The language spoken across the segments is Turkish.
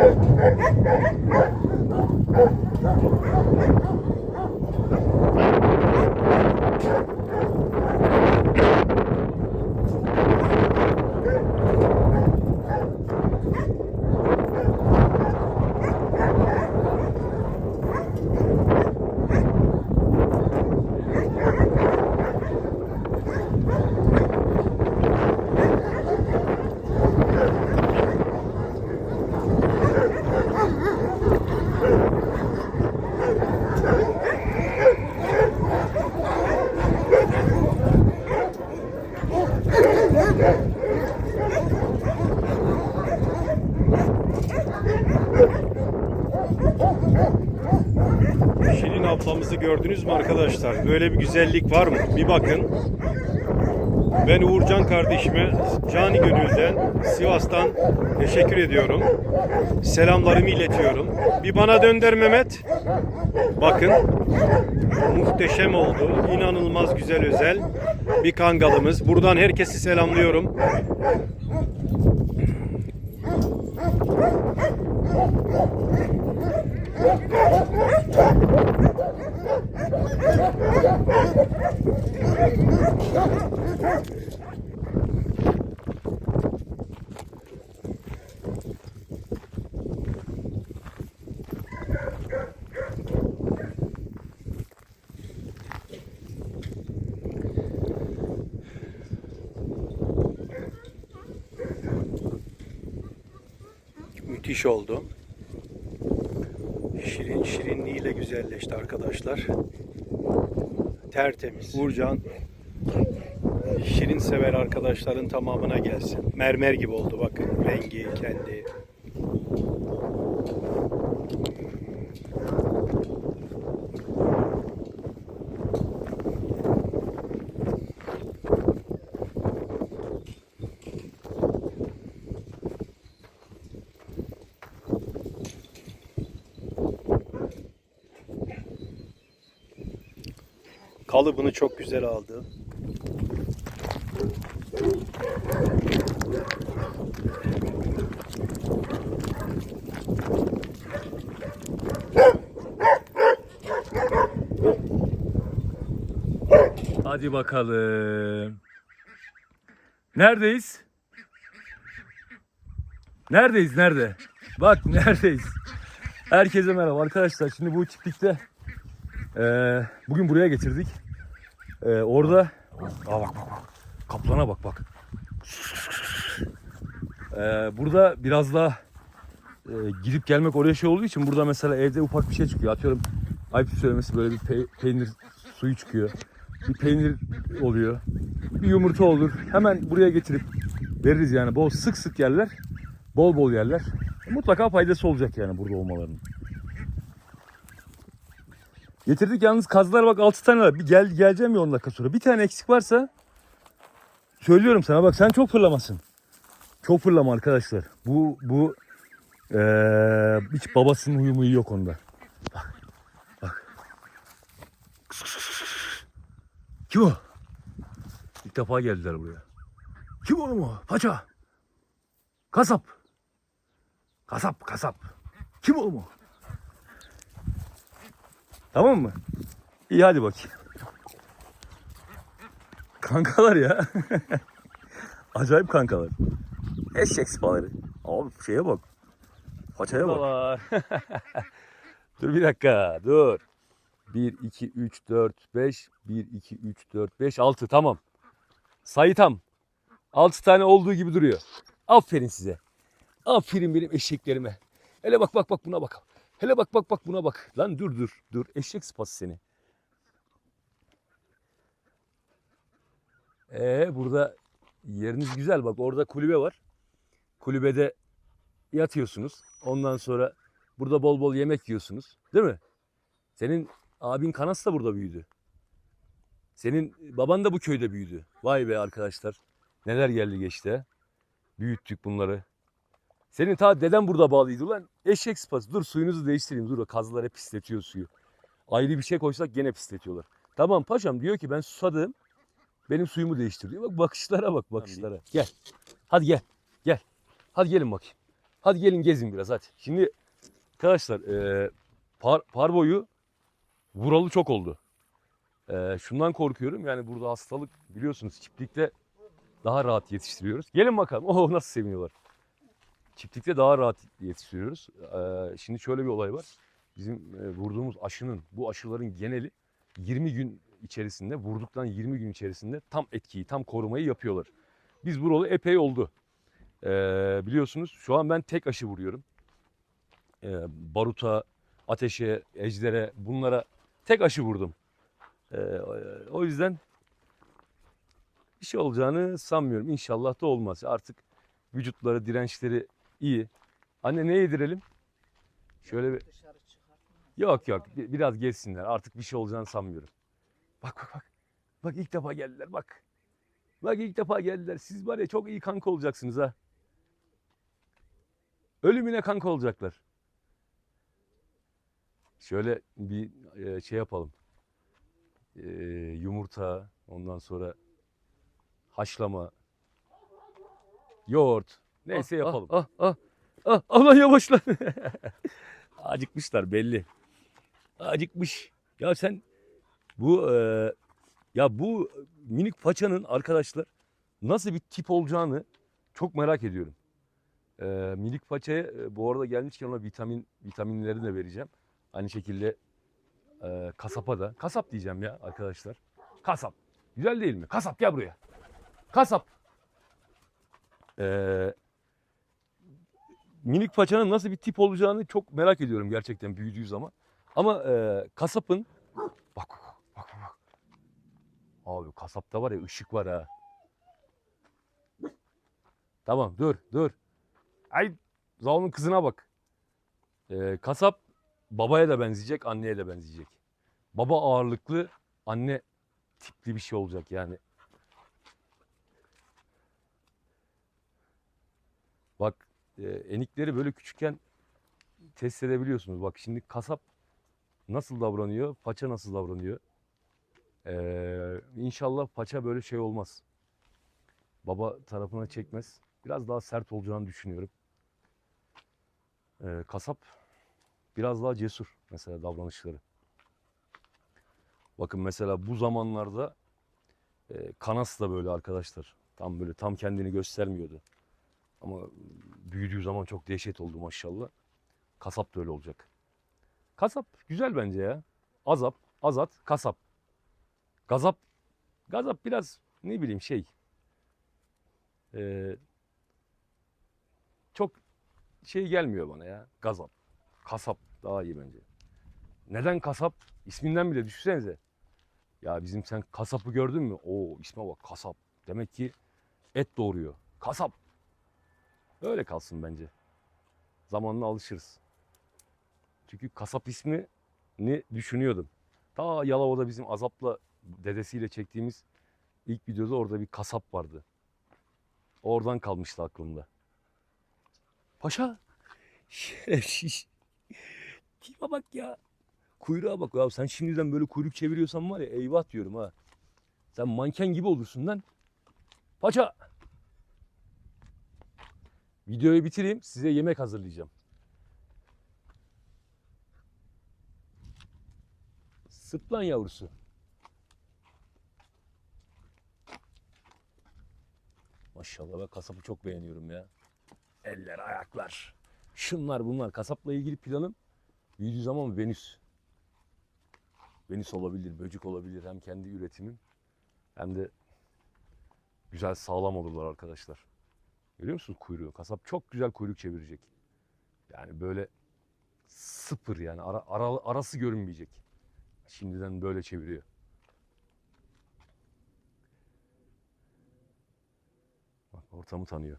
Oh, my God. Gördünüz mü arkadaşlar? Böyle bir güzellik var mı? Bir bakın. Ben Uğurcan kardeşime cani gönülden Sivas'tan teşekkür ediyorum. Selamlarımı iletiyorum. Bir bana dönder Mehmet. Bakın. Muhteşem oldu. İnanılmaz güzel özel bir kangalımız. Buradan herkesi selamlıyorum. Müthiş oldu. Şirin şirinliğiyle güzelleşti arkadaşlar. Tertemiz. Uğurcan şirin sever arkadaşların tamamına gelsin. Mermer gibi oldu bak rengi kendi. Kalıbını çok güzel aldı. Hadi bakalım. Neredeyiz? Neredeyiz? Nerede? Bak neredeyiz? Herkese merhaba arkadaşlar. Şimdi bu çiftlikte eee, bugün buraya getirdik. Eee, orada Aa, bak bak bak. Kaplana bak bak. Eee, burada biraz daha eee, gidip gelmek oraya şey olduğu için burada mesela evde ufak bir şey çıkıyor. Atıyorum ayıp söylemesi böyle bir pe- peynir suyu çıkıyor. Bir peynir oluyor. Bir yumurta olur. Hemen buraya getirip veririz yani. Bol sık sık yerler. Bol bol yerler. Mutlaka faydası olacak yani burada olmalarının. Getirdik yalnız kazlar bak 6 tane var. Bir gel geleceğim ya 10 dakika sonra. Bir tane eksik varsa söylüyorum sana bak sen çok fırlamasın. Çok fırlama arkadaşlar. Bu bu eee, hiç babasının uyumu yok onda. Bak. Bak. Kim o? İlk defa geldiler buraya. Kim oğlum o? Paça. Kasap. Kasap, kasap. Kim oğlum o? Tamam mı? İyi hadi bakayım. Kankalar ya. Acayip kankalar. Eşek sıpaları. Abi şeye bak. Paçaya bak. dur bir dakika dur. 1, 2, 3, 4, 5. 1, 2, 3, 4, 5, 6. Tamam. Sayı tam. 6 tane olduğu gibi duruyor. Aferin size. Aferin benim eşeklerime. Hele bak bak bak buna bak. Hele bak bak bak buna bak. Lan dur dur dur. Eşek sıpası seni. Ee burada yeriniz güzel. Bak orada kulübe var. Kulübede yatıyorsunuz. Ondan sonra burada bol bol yemek yiyorsunuz. Değil mi? Senin abin Kanas da burada büyüdü. Senin baban da bu köyde büyüdü. Vay be arkadaşlar. Neler geldi geçti. Büyüttük bunları. Senin ta deden burada bağlıydı lan. Eşek sıpası. Dur suyunuzu değiştireyim. Dur kazılar hep pisletiyor suyu. Ayrı bir şey koysak gene pisletiyorlar. Tamam paşam diyor ki ben susadım. Benim suyumu değiştir diyor. Bak bakışlara bak bakışlara. Gel. Hadi gel. Gel. Hadi gelin bakayım. Hadi gelin gezin biraz hadi. Şimdi arkadaşlar eee par, parboyu vuralı çok oldu. Eee, şundan korkuyorum yani burada hastalık biliyorsunuz çiftlikte daha rahat yetiştiriyoruz. Gelin bakalım. Oh nasıl seviniyorlar. Çiftlikte daha rahat yetiştiriyoruz. Eee, şimdi şöyle bir olay var. Bizim e, vurduğumuz aşının, bu aşıların geneli 20 gün içerisinde, vurduktan 20 gün içerisinde tam etkiyi, tam korumayı yapıyorlar. Biz buralı epey oldu. Eee, biliyorsunuz şu an ben tek aşı vuruyorum. Eee, baruta, ateşe, ejdere bunlara tek aşı vurdum. Ee, o yüzden bir şey olacağını sanmıyorum. İnşallah da olmaz. Artık vücutları, dirençleri iyi. Anne ne yedirelim? Şöyle bir. Yok yok bi- biraz gezsinler. Artık bir şey olacağını sanmıyorum. Bak bak bak. Bak ilk defa geldiler bak. Bak ilk defa geldiler. Siz var ya çok iyi kanka olacaksınız ha. Ölümüne kanka olacaklar. Şöyle bir e, şey yapalım. E, yumurta, ondan sonra haşlama, yoğurt, neyse Ah, ah, yapalım. Ah ah ah Allah yavaşla. Acıkmışlar belli. Acıkmış. Ya sen bu e, ya bu minik paçanın arkadaşlar nasıl bir tip olacağını çok merak ediyorum. E, minik paçaya e, bu arada gelmişken ona vitamin vitaminleri de vereceğim. Aynı şekilde e, kasapa da. Kasap diyeceğim ya arkadaşlar. Kasap. Güzel değil mi? Kasap gel buraya. Kasap. Eee minik paçanın nasıl bir tip olacağını çok merak ediyorum gerçekten büyüdüğü zaman. Ama e, kasapın bak bak bak bak. Abi kasapta var ya ışık var ha. Tamam dur dur. Ay Zaun'un kızına bak. E, kasap babaya da benzeyecek, anneye de benzeyecek. Baba ağırlıklı, anne tipli bir şey olacak yani. Bak e, enikleri böyle küçükken test edebiliyorsunuz. Bak şimdi kasap nasıl davranıyor, paça nasıl davranıyor. Ee, inşallah paça böyle şey olmaz. Baba tarafına çekmez. Biraz daha sert olacağını düşünüyorum. Ee, kasap biraz daha cesur mesela davranışları. Bakın mesela bu zamanlarda e, Kanas da böyle arkadaşlar. Tam böyle tam kendini göstermiyordu. Ama büyüdüğü zaman çok dehşet oldu maşallah. Kasap da öyle olacak. Kasap güzel bence ya. Azap, azat, kasap. Gazap, gazap biraz ne bileyim şey. Ee, çok şey gelmiyor bana ya. Gazap, kasap daha iyi bence. Neden kasap? İsminden bile düşünsenize. Ya bizim sen kasapı gördün mü? Oo isme bak kasap. Demek ki et doğuruyor. Kasap. Öyle kalsın bence. Zamanla alışırız. Çünkü kasap ismini düşünüyordum. Ta Yalova'da bizim Azap'la dedesiyle çektiğimiz ilk videoda orada bir kasap vardı. Oradan kalmıştı aklımda. Paşa. Şerefsiz. Kime bak ya. Kuyruğa bak ya. Sen şimdiden böyle kuyruk çeviriyorsan var ya eyvah diyorum ha. Sen manken gibi olursun lan. Paşa. Videoyu bitireyim. Size yemek hazırlayacağım. Sırtlan yavrusu. Maşallah ben kasapı çok beğeniyorum ya. Eller, ayaklar. Şunlar bunlar. Kasapla ilgili planım büyüdüğü zaman Venüs. Venüs olabilir, böcek olabilir. Hem kendi üretimim hem de güzel sağlam olurlar arkadaşlar. Görüyor musunuz kuyruğu? Kasap çok güzel kuyruk çevirecek. Yani böyle sıfır yani ara, ara- arası görünmeyecek. Şimdiden böyle çeviriyor. Bak ortamı tanıyor.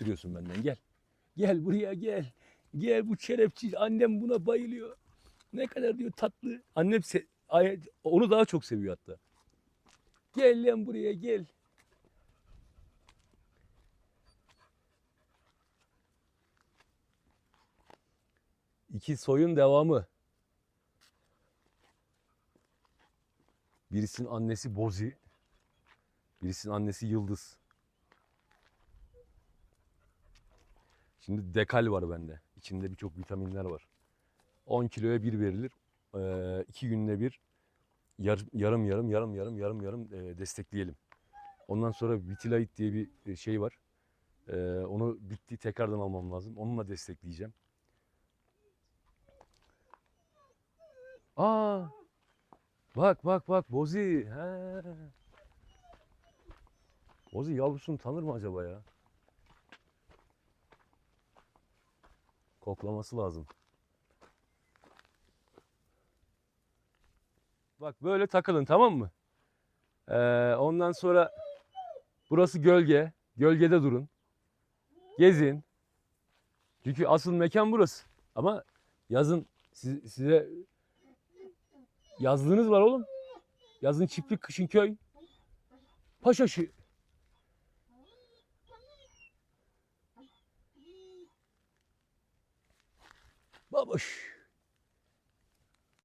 Duruyorsun benden gel. Gel buraya gel. Gel bu şerefsiz annem buna bayılıyor. Ne kadar diyor tatlı. Annem onu daha çok seviyor hatta. Gel lan buraya gel. İki soyun devamı. Birisinin annesi Bozi. Birisinin annesi Yıldız. Şimdi dekal var bende. İçinde birçok vitaminler var. 10 kiloya bir verilir. 2 günde bir yar- yarım yarım yarım yarım yarım yarım e, destekleyelim. Ondan sonra Vitilite diye bir e, şey var. E, onu bitti tekrardan almam lazım. Onunla destekleyeceğim. Aa! Bak bak bak Bozi. He. Bozi yavrusunu tanır mı acaba ya? Koklaması lazım. Bak böyle takılın tamam mı? Ee, ondan sonra burası gölge. Gölgede durun. Gezin. Çünkü asıl mekan burası. Ama yazın siz- size Yazlığınız var oğlum. Yazın çiftlik, kışın köy. Paşaşı. Baboş.